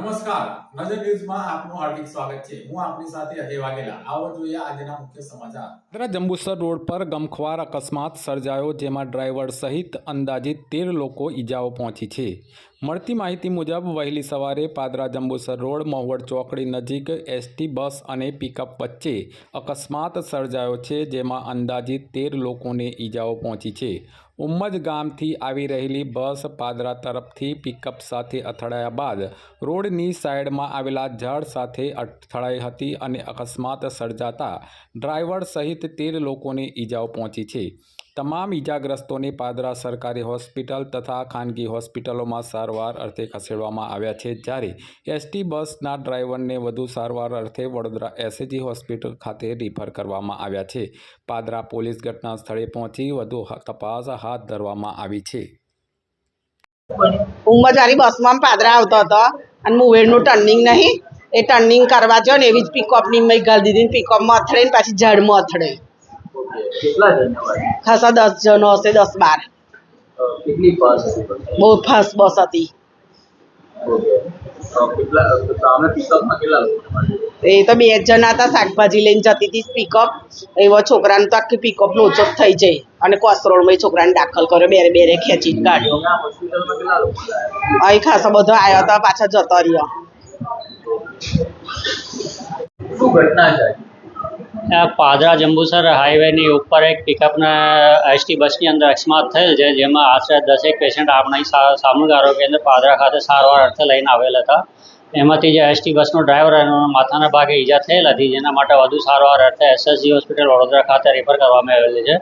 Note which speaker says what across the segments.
Speaker 1: નમસ્કાર. નજર ન્યૂઝમાં આપનું હાર્દિક સ્વાગત છે. હું આપની સાથે અજય વાઘેલા. આવો જોઈએ આજના મુખ્ય સમાચાર.
Speaker 2: જંબુસર રોડ પર ગમખ્વાર અકસ્માત સર્જાયો, જેમાં ડ્રાઈવર સહિત અંદાજિત તેર લોકો ઈજાઓ પહોંચી છે. મળતી માહિતી મુજબ વહેલી સવારે પાદરા જંબુસર રોડ, મહુવડ ચોકડી નજીક એસટી બસ અને પિકઅપ વચ્ચે અકસ્માત સર્જાયો છે, જેમાં અંદાજિત તેર લોકોને ઈજાઓ પહોંચી છે. ઉમ્મજ ગામથી આવી રહેલી બસ પાદરા તરફથી પિકઅપ સાથે અથડાયા બાદ રોડની સાઈડમાં આવેલા ઝાડ સાથે અથડાઈ હતી અને અકસ્માત સર્જાતા ડ્રાઈવર સહિત તેર લોકોને ઈજાઓ પહોંચી છે. તમામ ઈજાગ્રસ્તોને પાદરા સરકારી હોસ્પિટલ તથા ખાનગી હોસ્પિટલોમાં સારવાર અર્થે ખસેડવામાં આવ્યા છે. જ્યારે એસટી બસના ડ્રાઈવરને વધુ સારવાર અર્થે વડોદરા એસએજી હોસ્પિટલ ખાતે રિફર કરવામાં આવ્યા છે. પાદરા પોલીસ ઘટના સ્થળે પહોંચી વધુ તપાસ હાથ ધરવામાં આવી છે.
Speaker 3: હું મજારી બસમાં પાદરા આવતો હતો અને મુવેરનું ટર્નિંગ નહીં, એ ટર્નિંગ કરવા જો ને એવી જ પિકઅપની મેં ગાલી દીધી પિકઅપમાં અથડે ને પાછી અથડે ખાસા દસ જણો હશે, દસ બાર. બહુ ફાસ્ટ બસ હતી? એ તો બે જણા હતા, શાકભાજી લઈને જતી હતી પિકઅપ એવો છોકરાને તો આખી પિકઅપ નો જ થઈ જાય. અને કોસરોડમાં છોકરાને દાખલ કર્યો, બેરે બેરે ખેંચી
Speaker 4: હતા?
Speaker 3: અહીં ખાસો બધો આવ્યો હતો પાછા જતો રહ્યો.
Speaker 4: શું ઘટના છે?
Speaker 5: પાદરા જંબુસર હાઈવેની ઉપર એક પિકઅપના એસટી બસની અંદર અકસ્માત થયેલ છે, જેમાં આશરે દસેક પેશન્ટ આપણા સામૂહિક આરોગ્ય કેન્દ્ર પાદરા ખાતે સારવાર અર્થે લઈને આવેલ હતા. એમાંથી જે એસટી બસનો ડ્રાઈવર એનો માથાના ભાગે ઈજા થયેલ હતી, જેના માટે વધુ સારવાર અર્થે એસએસજી હોસ્પિટલ વડોદરા ખાતે રેફર કરવામાં આવેલી છે.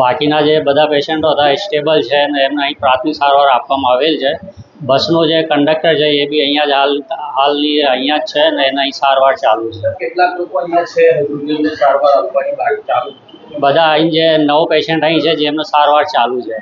Speaker 5: બાકીના જે બધા પેશન્ટો હતા એ સ્ટેબલ છે અને એમને અહીં પ્રાથમિક સારવાર આપવામાં આવેલ છે. બસનો જે કંડક્ટર છે એ બી અહીંયા જ હાલ હાલની અહીંયા જ છે ને એના અહીં સારવાર ચાલુ છે.
Speaker 4: કેટલાક લોકો અહીંયા છે સારવાર આપવાની ચાલુ
Speaker 5: બધા અહીં જે નવ પેશન્ટ અહીં છે જેમને સારવાર ચાલુ છે.